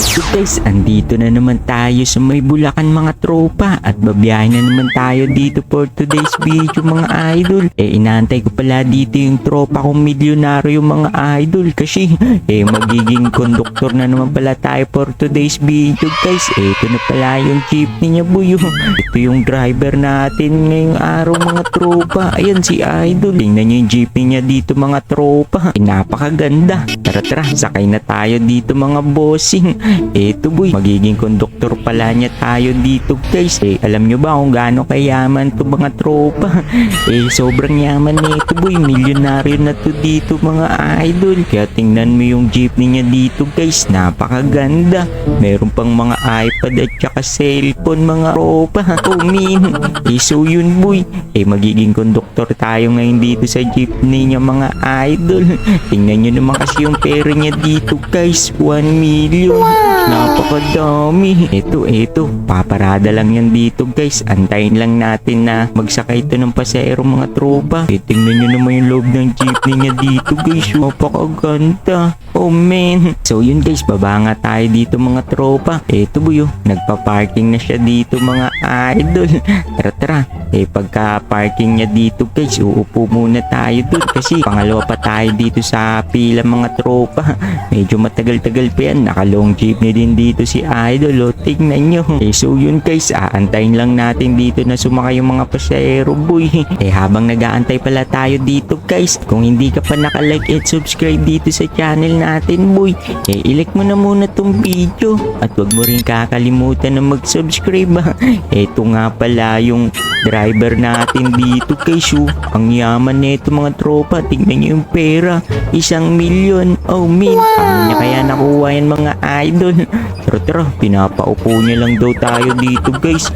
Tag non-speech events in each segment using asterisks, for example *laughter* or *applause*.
So guys, andito na naman tayo sa may Bulacan mga tropa at babiyahin na naman tayo dito for today's video mga idol. Eh inaantay ko pala dito yung tropa kong milyonaryo mga idol kasi eh magiging konduktor na naman pala tayo for today's video guys. Eh ito na pala yung jeepney niya buyo. *laughs* Ito yung driver natin ngayong araw mga tropa. Ayan si idol. Tingnan niyo yung jeepney niya dito mga tropa. Eh, napakaganda. Tara tara, sakay na tayo dito mga bossing. Eto boy, magiging konduktor pala niya tayo dito guys. Eh, alam nyo ba kung gaano kayaman to mga tropa? *laughs* Eh, sobrang yaman nito boy. Milyonaryo na to dito mga idol. Kaya tingnan mo yung jeepney niya dito guys. Napakaganda. Meron pang mga iPad at saka cellphone mga tropa. *laughs* Oh min. Eh, so yun boy. Eh, magiging konduktor tayo ngayon dito sa jeepney niya mga idol. *laughs* Tingnan nyo naman kasi yung pera niya dito guys. 1 million. Napakadami. Ito, ito. Paparada lang yan dito guys. Antayin lang natin na magsakay ito ng pasero mga tropa. Eh, tingnan nyo naman yung loob ng jeepney niya dito guys. Napakaganda. Oh man. So yun guys, baba nga tayo dito mga tropa. Ito buyo, nagpa-parking na siya dito mga idol. *laughs* Tara tara. Eh pagka parking niya dito guys, uupo muna tayo dun kasi pangalawa pa tayo dito sa pila mga tropa. *laughs* Medyo matagal-tagal pa yan. Nakalong jeepney din dito si Idol. O, tingnan nyo. *laughs* Eh, so yun guys, aantayin lang natin dito na sumakay yung mga pasahero boy. *laughs* Eh, habang nag-aantay pala tayo dito guys, kung hindi ka pa nakalike at subscribe dito sa channel natin boy, eh, ilike mo na muna tong video. At wag mo rin kakalimutan na mag-subscribe. Ito *laughs* nga pala yung driver natin dito guys. Oh. Ang yaman nito mga tropa. Tingnan nyo yung pera. Isang milyon. Oh min. Paano niya kaya nakuha yan mga idol? Tara tara, pinapaupo niya lang daw tayo dito guys.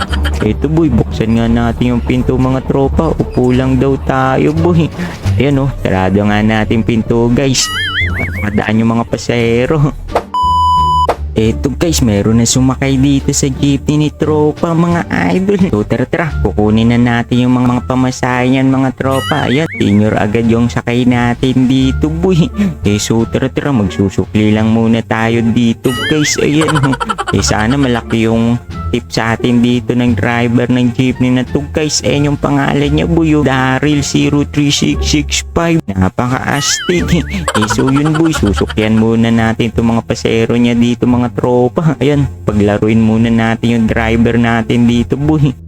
Eto boy, buksan nga natin yung pinto mga tropa. Upo lang daw tayo boy. Ayan oh, sarado nga natin pinto guys. Madaan yung mga pasahero. Eto guys, meron na sumakay dito sa jeepney ni tropa mga idol. So tara tara, kukunin na natin yung mga, mga pamasahe niyan mga tropa. Ayan, senior agad yung sakay natin dito boy. *laughs* Eh so tara tara, magsusukli lang muna tayo dito guys. Ayan, *laughs* eh sana malaki yung tip sa atin dito ng driver ng jeepney na to guys. Ayan yung pangalan niya boy. oh. Daryl 03665. Napaka-astig. *laughs* Eh so yun boy, susukyan muna natin itong mga pasero niya dito mga tropa. Ayan, paglaruin muna natin yung driver natin dito boy.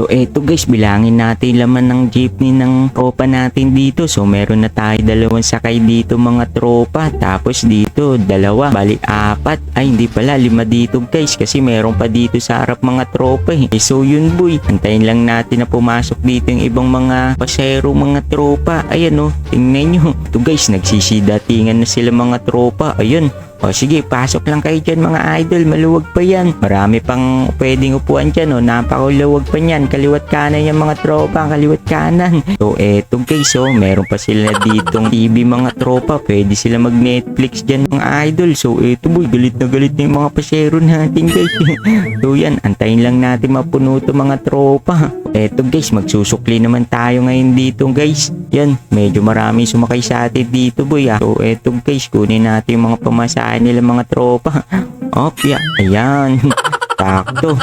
So eto guys, bilangin natin laman ng jeepney ng tropa natin dito. So meron na tayo dalawang sakay dito mga tropa. Tapos dito, dalawa. Bali, apat. Ay, hindi pala. Lima dito guys. Kasi meron pa dito sa harap mga tropa eh. Eh, So yun boy, antayin lang natin na pumasok dito yung ibang mga pasero mga tropa. Ayan oh, tingnan nyo. Ito guys, nagsisidatingan na sila mga tropa. Ayun, o sige, pasok lang kayo dyan mga idol, maluwag pa yan. Marami pang pwedeng upuan dyan, o napakaluwag pa yan. Kaliwat kanan yung mga tropa, kaliwat kanan. So eto guys, oh, meron pa sila ditong TV mga tropa. Pwede sila mag Netflix dyan mga idol. So eto boy, galit na galit na yung mga pasero natin guys. *laughs* so yan, antayin lang natin mapuno to mga tropa. Eto guys, magsusukli naman tayo ngayon dito guys. Yan, medyo marami sumakay sa atin dito boy ah. So eto guys, kunin natin yung mga pamasahe nila mga tropa. *laughs* Opya, ayan. *laughs* Sakto.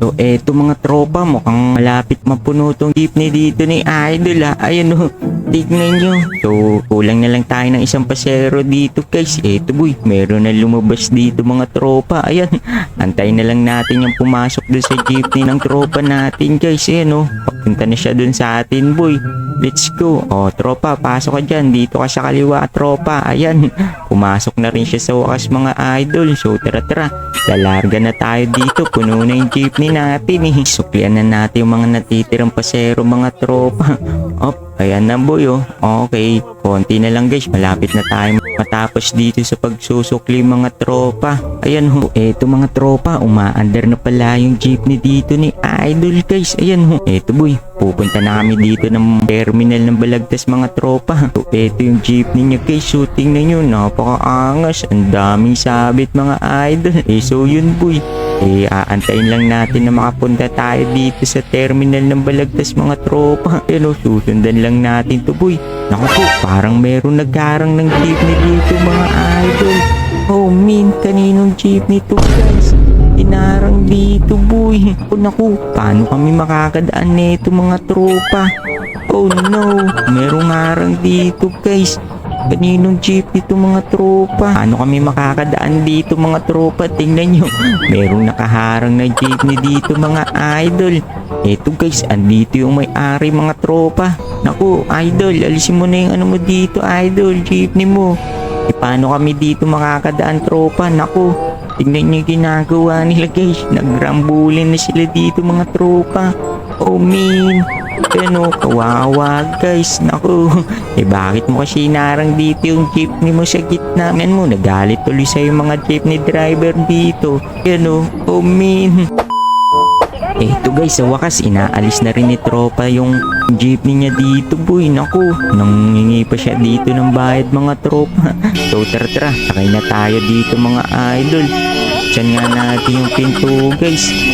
So, eto mga tropa, mukhang malapit mapuno tong jeepney dito ni Idol ha. Ayan o, tignan nyo. So, kulang na lang tayo ng isang pasero dito guys. Eto boy, meron na lumabas dito mga tropa. Ayan, *laughs* antayin na lang natin yung pumasok dun sa jeepney ng tropa natin guys. Ayan o, papunta na siya dun sa atin boy. Let's go. O, tropa, pasok ka dyan. Dito ka sa kaliwa, tropa. Ayan, *laughs* pumasok na rin siya sa wakas mga idol. So, tara tara. Lalarga na tayo dito. Puno na yung jeepney natin eh. Suklian na natin yung mga natitirang pasero mga tropa. *laughs* Op, Ayan na boy oh. Okay, konti na lang guys. Malapit na tayo matapos dito sa pagsusukli mga tropa. Ayan ho, eto mga tropa, umaandar na pala yung jeepney dito ni Idol guys. Ayan ho, eto boy, pupunta na kami dito ng terminal ng Balagtas mga tropa. So, eto yung jeepney niya guys, shooting na yun, napakaangas. Ang daming sabit mga idol. Eh so yun boy, eh, aantayin lang natin na makapunta tayo dito sa terminal ng Balagtas mga tropa. Ano, susundan lang natin to boy. Naku po, parang meron nagkarang ng jeepney dito mga idol. Oh min, kaninong jeepney to guys? Inarang dito boy. Oh naku, paano kami makakadaan nito mga tropa? Oh no, merong harang dito guys. Kaninong jeep dito mga tropa? Paano kami makakadaan dito mga tropa? Tingnan nyo. Merong nakaharang na jeepney dito mga idol. Eto guys, andito yung may-ari mga tropa. Naku, idol, alisin mo na yung ano mo dito, idol, jeepney mo. E paano kami dito makakadaan tropa? Naku, tingnan nyo yung ginagawa nila guys. Nagrambulin na sila dito mga tropa. Oh man, ano, kawawa guys. Naku, *laughs* eh bakit mo kasi narang dito yung jeepney mo sa gitna? Man mo, nagalit tuloy sa yung mga jeepney driver dito. Ano, oh man. Eto guys, sa wakas, inaalis na rin ni Tropa yung jeepney niya dito boy. Naku, nangingi pa siya dito ng bayad mga tropa. *laughs* So tara tara, sakay na tayo dito mga idol. Diyan nga natin yung pinto guys.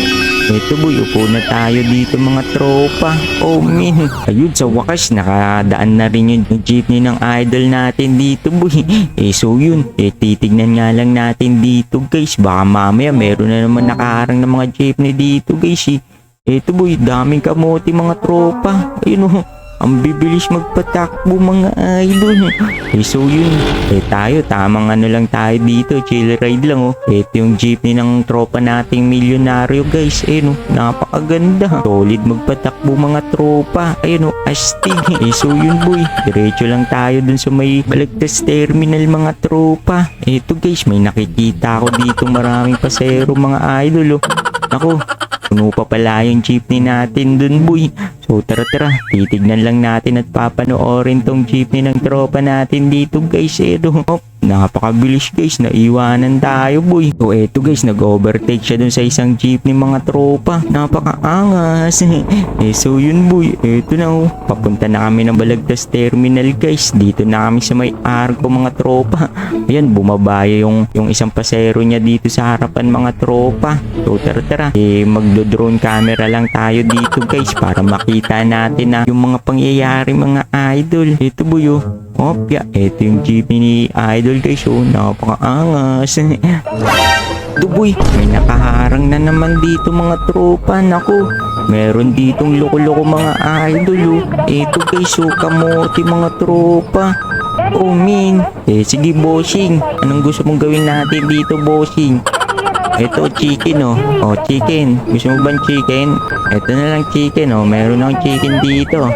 Eto boy, upo na tayo dito mga tropa. Oh min. Ayun, sa wakas, nakadaan na rin yung jeepney ng idol natin dito boy. Eh so yun, eh titignan nga lang natin dito guys. Baka mamaya meron na naman nakaharang ng mga jeepney dito guys eh. Eto boy, daming kamote mga tropa. Ayun oh. Ang bibilis magpatakbo mga idol. Eh so yun, eh tayo tamang ano lang tayo dito, chill ride lang oh. Ito yung jeepney ng tropa nating milyonaryo guys. Eh no, napakaganda. Solid magpatakbo mga tropa. Ayun oh, astig. Eh so yun boy, diretso lang tayo dun sa may balagtas terminal mga tropa. Eto guys, may nakikita ako dito maraming pasero mga idol oh. Ako, puno pa pala yung jeepney natin dun boy. So tara tara, titignan lang natin at papanoorin tong jeepney ng tropa natin dito guys. Oh, napakabilis guys, naiwanan tayo boy. So eto guys, nag-overtake siya dun sa isang jeepney mga tropa. Napakaangas. *laughs* eh so yun boy, eto na oh. Papunta na kami ng Balagtas Terminal guys. Dito na kami sa may arko mga tropa. *laughs* Ayan, bumabaya yung, yung isang pasero niya dito sa harapan mga tropa. So tara tara, eh magdo-drone camera lang tayo dito guys para makita natin na yung mga pangyayari mga idol. Ito buyo. Opya, ito yung jeepney ni idol guys. Oh, napakaangas. *laughs* Duboy, may nakaharang na naman dito mga tropa. Naku, meron ditong loko-loko mga idol. Oh. Ito guys, oh, kamote mga tropa. Oh min, eh sige bossing, anong gusto mong gawin natin dito bossing? Ito chicken oh. Oh chicken. Gusto mo bang chicken? Ito na lang chicken oh. Meron akong chicken dito.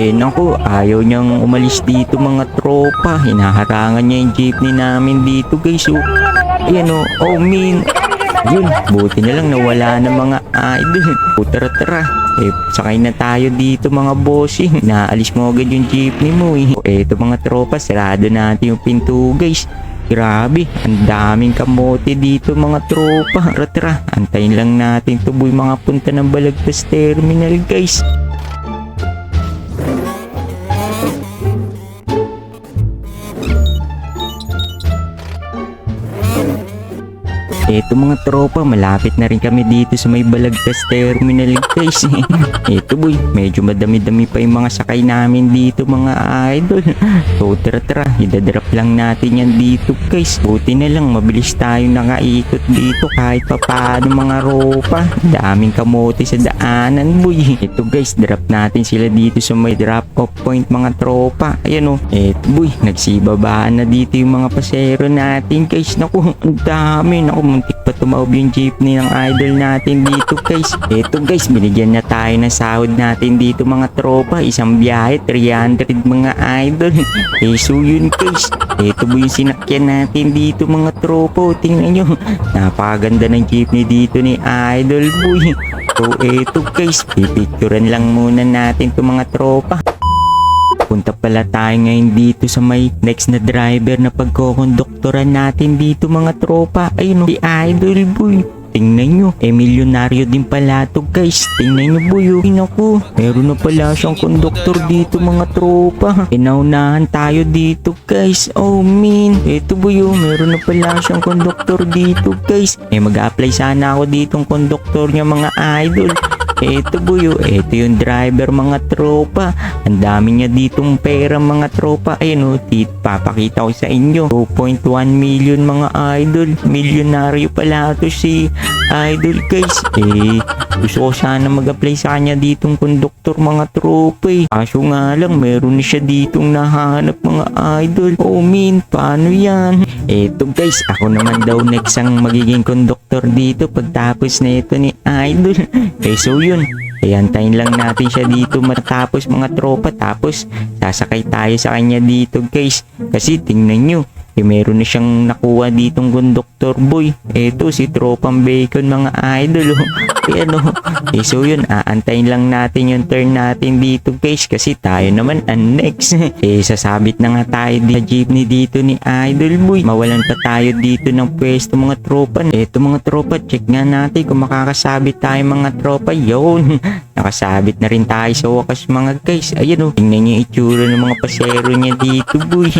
Eh naku, ayaw niyang umalis dito mga tropa. Hinaharangan niya yung jeepney namin dito guys oh. Ayan oh. Oh min. Yun, buti na lang nawala ng mga idol. *laughs* O tara tara. Eh, sakay na tayo dito mga bossing. *laughs* Naalis mo agad yung jeepney mo eh. O eto mga tropa, sarado natin yung pinto guys. Grabe, ang daming kamote dito mga tropa. Tara tara, antayin lang natin tuboy mga punta ng Balagtas Terminal guys. Eto mga tropa, malapit na rin kami dito sa may Balagtas Terminal guys. Eto boy, medyo madami-dami pa yung mga sakay namin dito mga idol. So tara tara, idadrop lang natin yan dito guys. Buti na lang, mabilis tayo nakaikot dito kahit pa paano mga ropa. Daming kamote sa daanan boy. Eto guys, drop natin sila dito sa may drop off point mga tropa. Ayan o, eto boy, nagsibabaan na dito yung mga pasero natin guys. Naku, ang dami. Naku, muntik pa tumaob yung jeepney ng idol natin dito guys. Eto guys, binigyan na tayo ng sahod natin dito mga tropa. Isang biyahe, 300 mga idol. *laughs* Eh so yun guys. Eto po yung sinakyan natin dito mga tropa. O, Tingnan nyo. Napakaganda ng jeepney dito ni idol boy. So eto guys, pipicturean lang muna natin itong mga tropa. Punta pala tayo ngayon dito sa may next na driver na pagkokonduktoran natin dito mga tropa. Ayun o, si Idol Boy. Tingnan nyo, eh milyonaryo din pala to guys. Tingnan nyo boy, oh. Naku, meron na pala siyang konduktor dito mga tropa. Inaunahan tayo dito guys. Oh man, eto boy, oh. meron na pala siyang konduktor dito guys. Eh mag-apply sana ako ditong konduktor niya mga idol. Eto buyo, eto yung driver mga tropa. Ang dami niya ditong pera mga tropa. Ayun o, tit, papakita ko sa inyo. 2.1 million mga idol. Milyonaryo pala to si idol guys. Eh, gusto ko sana mag-apply sa kanya ditong konduktor mga tropa eh. Kaso nga lang, meron na siya ditong nahanap mga idol. Oh min, paano yan? Eto guys, ako naman daw next ang magiging konduktor dito pagtapos na ito ni idol. *laughs* Eh so yun, eh, antayin lang natin siya dito matapos mga tropa tapos sasakay tayo sa kanya dito guys. Kasi tingnan nyo, eh meron na siyang nakuha ditong konduktor boy. Eto si Tropang Bacon mga idol. Oh. *laughs* Eh ano, eh so yun, aantayin lang natin yung turn natin dito guys kasi tayo naman ang next. *laughs* eh sasabit na nga tayo di jeepney dito ni Idol Boy. Mawalan pa tayo dito ng pwesto mga tropa. Eto mga tropa, check nga natin kung makakasabit tayo mga tropa. Yun, *laughs* nakasabit na rin tayo sa wakas mga guys. Ayan o, tingnan niyo itsura ng mga pasero niya dito boy.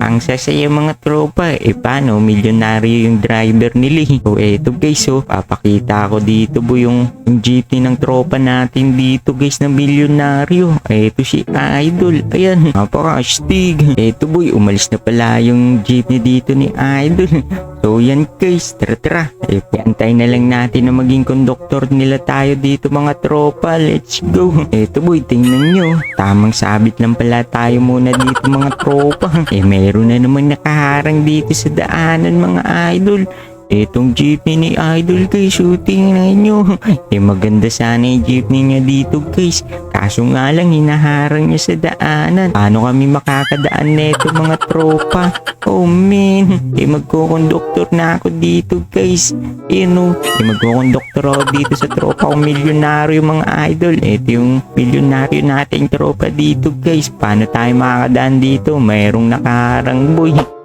ang sasaya mga tropa. Eh paano, milyonaryo yung driver nila. eh. So eto guys, oh, papakita ko dito boy yung, yung jeepney ng tropa natin dito guys na milyonaryo. Eto si Idol. Ayan, napaka-astig. Eto boy, umalis na pala yung jeepney dito ni Idol. *laughs* So yan guys, tara tara. Eh, antay na lang natin na maging konduktor nila tayo dito mga tropa. Let's go. Eto boy, tingnan nyo. Tamang sabit lang pala tayo muna dito mga tropa. Eh meron na naman nakaharang dito sa daanan mga idol. Etong jeepney ni Idol guys, shooting na nyo. *laughs* Eh maganda sana yung jeepney niya dito guys. Kaso nga lang hinaharang niya sa daanan. Paano kami makakadaan neto mga tropa? Oh man, eh magkokonduktor na ako dito guys. Eh no, eh magkokonduktor ako dito sa tropa kong milyonaryo mga idol. Ito yung milyonaryo nating tropa dito guys. Paano tayo makakadaan dito? Mayroong nakaharang boy.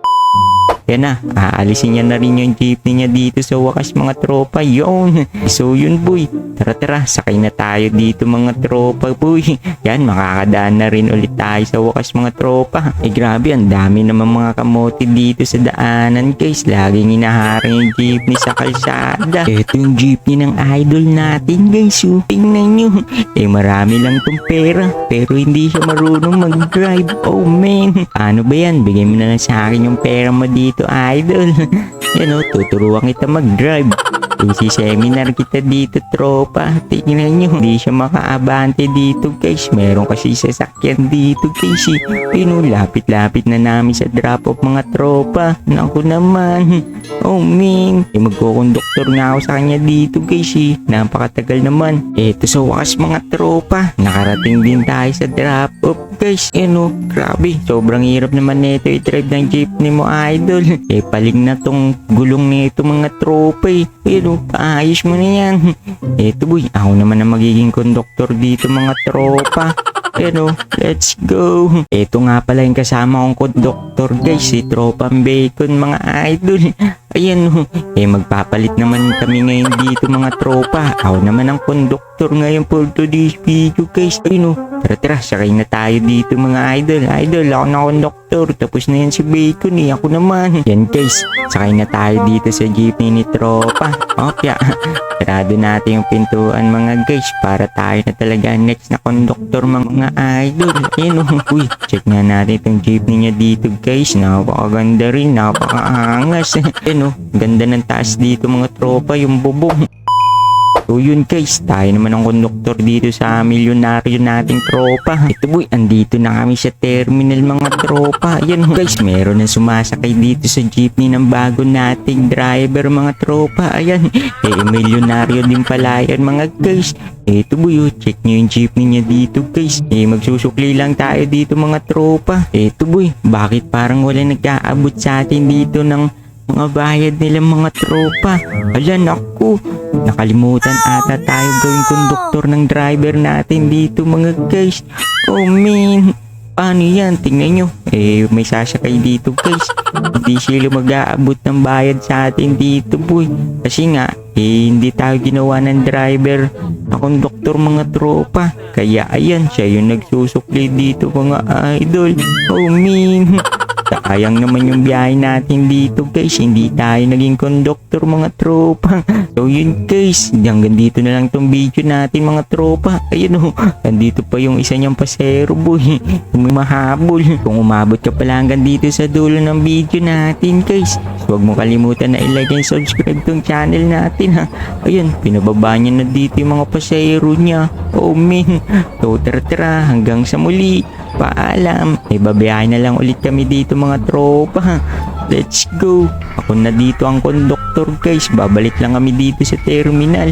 Yan na, aalisin niya na rin yung jeepney niya dito sa wakas mga tropa. Yun. So yun boy. Tara tara, sakay na tayo dito mga tropa boy. Yan, makakadaan na rin ulit tayo sa wakas mga tropa. Eh grabe, ang dami naman mga kamote dito sa daanan guys. Laging inaharang yung jeepney sa kalsada. Ito yung jeepney ng idol natin guys. Oh. Tingnan nyo. Eh marami lang tong pera. Pero hindi siya marunong mag-drive. Oh man. Ano ba yan? Bigay mo na lang sa akin yung pera mo dito idol. *laughs* Yan o, tuturuan kita mag-drive. Isi seminar kita dito, tropa. Tingnan nyo, hindi siya makaabante dito, guys. Meron kasi sasakyan dito, guys. Eh. Yun o, lapit-lapit na namin sa drop-off mga tropa. Naku naman. Oh, man. Eh, magkokonduktor nga ako sa kanya dito, guys. Eh. Napakatagal naman. Eto sa wakas mga tropa. Nakarating din tayo sa drop-off, guys. Yan o, grabe. Sobrang hirap naman nito i-drive ng jeepney mo, idol. Eh, paling na tong gulong nito mga tropa eh. Pero, paayos mo na yan. *laughs* Eto boy, ako naman ang magiging konduktor dito mga tropa. Pero, let's go. Eto nga pala yung kasama kong konduktor guys, si Tropang Bacon mga idol. Ayan oh, eh magpapalit naman kami ngayon dito mga tropa. Ako naman ang konduktor ngayon for today's video guys. Ayun oh, tara tara, sakay na tayo dito mga idol. Idol, ako na konduktor. Tapos na yan si Bacon eh, ako naman. Yan guys, sakay na tayo dito sa jeepney ni tropa. Opya, sarado natin yung pintuan mga guys para tayo na talaga next na konduktor mga idol. Ayun oh, *laughs* uy, check nga natin itong jeepney niya dito guys. Napakaganda rin, napakaangas. *laughs* Ayun oh, ganda ng taas dito mga tropa, yung bubong. So yun guys, tayo naman ang konduktor dito sa milyonaryo nating tropa. Ito boy, andito na kami sa terminal mga tropa. Ayan oh, guys, meron na sumasakay dito sa jeepney ng bago nating driver mga tropa. Ayan, *laughs* eh milyonaryo din pala yan mga guys. Ito boy, oh, check nyo yung jeepney niya dito guys. Eh magsusukli lang tayo dito mga tropa. Ito boy, bakit parang wala nag-aabot sa atin dito ng mga bayad nila mga tropa. Ala naku, nakalimutan ata tayo gawing konduktor ng driver natin dito mga guys. Oh man, paano yan? Tingnan nyo, eh may sasakay dito guys. Hindi sila mag-aabot ng bayad sa atin dito boy. Kasi nga, eh hindi tayo ginawa ng driver na konduktor mga tropa. Kaya ayan, siya yung nagsusukli dito mga idol. Oh man, *laughs* sayang naman yung biyahe natin dito guys. Hindi tayo naging konduktor mga tropa. *laughs* So yun guys, hanggang dito na lang tong video natin mga tropa. Ayun oh, nandito pa yung isa niyang pasero boy. *laughs* May mahabol. Kung umabot ka pala hanggang dito sa dulo ng video natin guys. Huwag mo kalimutan na ilike and subscribe tong channel natin ha. Ayun, pinababa niya na dito yung mga pasero niya. Oh man. So tara tara, hanggang sa muli. Paalam. May babiyahin na lang ulit kami dito mga tropa. Let's go. Ako na dito ang konduktor guys. Babalik lang kami dito sa terminal.